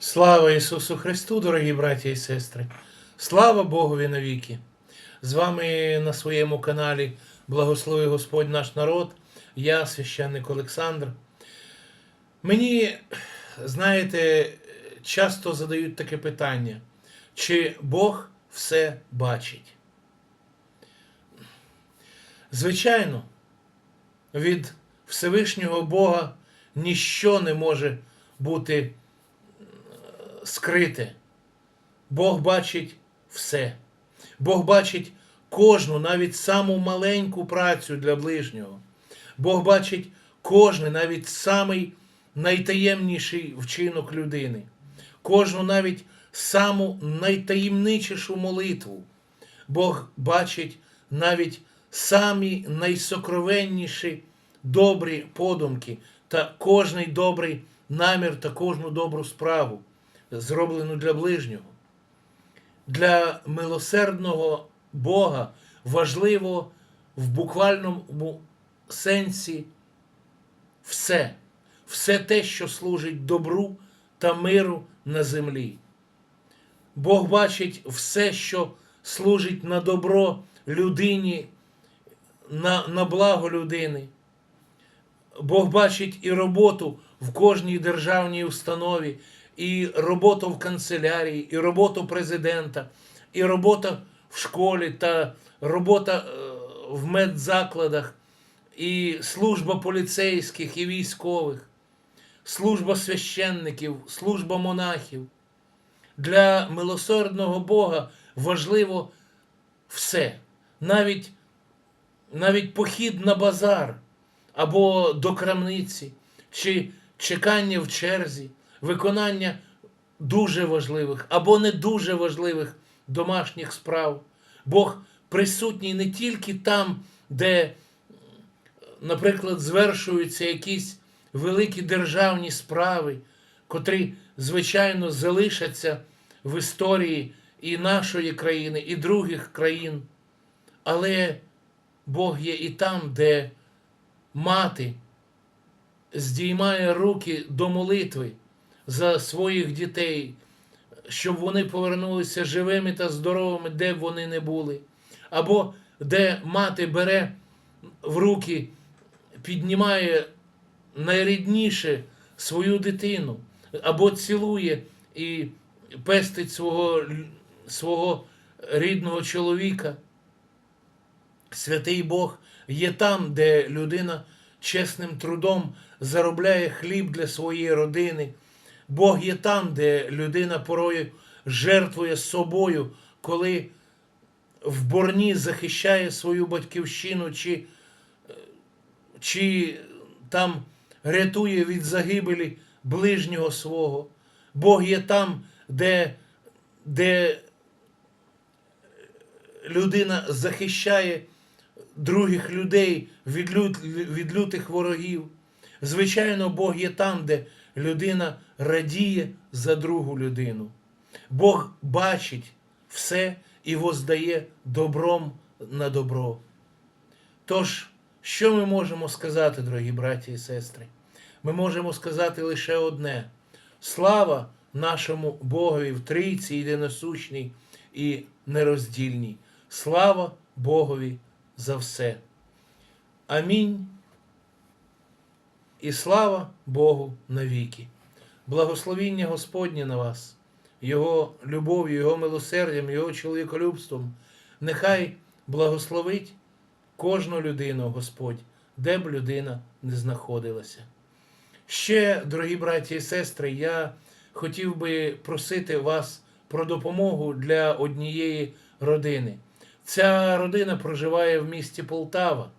Слава Ісусу Христу, дорогі браті і сестри! Слава Богові навіки! З вами на своєму каналі Благослови Господь наш народ, я, священник Олександр. Мені, знаєте, часто задають таке питання, чи Бог все бачить? Звичайно, від Всевишнього Бога ніщо не може бути скрите. Бог бачить все. Бог бачить кожну, навіть саму маленьку працю для ближнього. Бог бачить кожний, навіть самий найтаємніший вчинок людини, кожну навіть саму найтаємничішу молитву. Бог бачить навіть самі найсокровенніші добрі подумки та кожний добрий намір та кожну добру справу зроблену для ближнього. Для милосердного Бога важливо в буквальному сенсі все, все те, що служить добру та миру на землі. Бог бачить все, що служить на добро людині, на, на благо людини. Бог бачить і роботу в кожній державній установі, і роботу в канцелярії, і роботу президента, і робота в школі, та робота е, в медзакладах, і служба поліцейських і військових, служба священників, служба монахів. Для милосердного Бога важливо все, навіть, навіть похід на базар або до крамниці, чи чекання в черзі, виконання дуже важливих або не дуже важливих домашніх справ. Бог присутній не тільки там, де, наприклад, звершуються якісь великі державні справи, котрі, звичайно, залишаться в історії і нашої країни, і других країн. Але Бог є і там, де мати здіймає руки до молитви за своїх дітей, щоб вони повернулися живими та здоровими, де б вони не були. Або де мати бере в руки, піднімає найрідніше свою дитину, або цілує і пестить свого, свого рідного чоловіка. Святий Бог є там, де людина чесним трудом заробляє хліб для своєї родини. Бог є там, де людина порою жертвує собою, коли в борні захищає свою батьківщину, чи, чи там рятує від загибелі ближнього свого. Бог є там, де, де людина захищає других людей від, лют, від лютих ворогів. Звичайно, Бог є там, де людина радіє за другу людину. Бог бачить все і воздає добром на добро. Тож, що ми можемо сказати, дорогі браті і сестри? Ми можемо сказати лише одне: слава нашому Богові в трійці єдиносущній і нероздільній. Слава Богові за все. Амінь. І слава Богу навіки. Благословіння Господнє на вас, Його любов'ю, Його милосердям, Його чоловіколюбством. Нехай благословить кожну людину Господь, де б людина не знаходилася. Ще, дорогі браті і сестри, я хотів би просити вас про допомогу для однієї родини. Ця родина проживає в місті Полтава.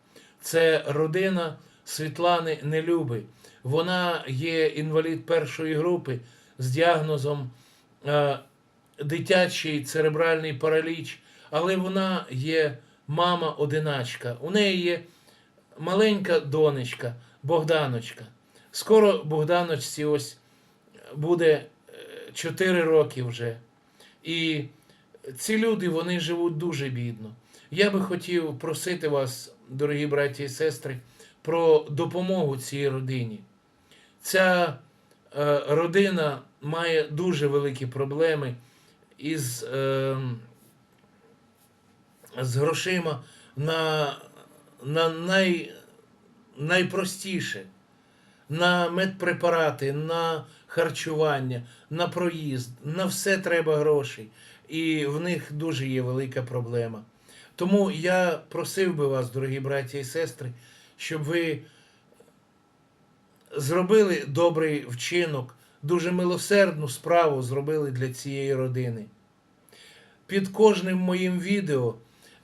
Це родина Світлани Нелюби. Вона є інвалід першої групи з діагнозом е, дитячий церебральний параліч, але вона є мама-одиначка. У неї є маленька донечка Богданочка. Скоро Богданочці ось буде 4 роки вже. І ці люди вони живуть дуже бідно. Я би хотів просити вас, дорогі браті і сестри, про допомогу цій родині. Ця е, родина має дуже великі проблеми із е, з грошима на, на най, найпростіше, на медпрепарати, на харчування, на проїзд, на все треба грошей. І в них дуже є велика проблема. Тому я просив би вас, дорогі браті і сестри, щоб ви зробили добрий вчинок, дуже милосердну справу зробили для цієї родини. Під кожним моїм відео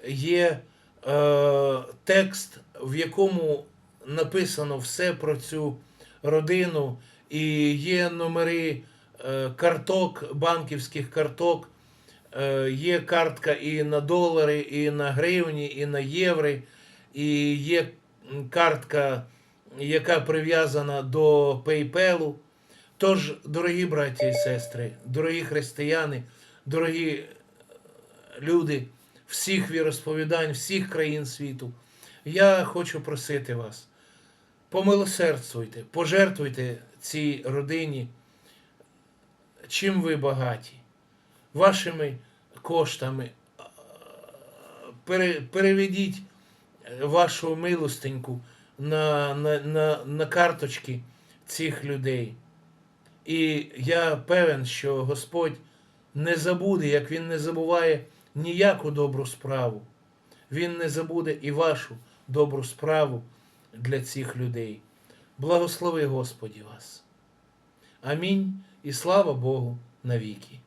є е, текст, в якому написано все про цю родину, і є номери е, карток, банківських карток. Е, Є картка і на долари, і на гривні, і на євро, і є картка, яка прив'язана до PayPal. Тож, дорогі браті і сестри, дорогі християни, дорогі е, люди всіх віросповідань, всіх країн світу, я хочу просити вас, помилосердствуйте, пожертвуйте цій родині, чим ви багаті вашими коштами. е, Переведіть вашу милостеньку на, на, на, на карточки цих людей. І я певен, що Господь не забуде, як Він не забуває ніяку добру справу. Він не забуде і вашу добру справу для цих людей. Благослови Господі вас. Амінь і слава Богу навіки.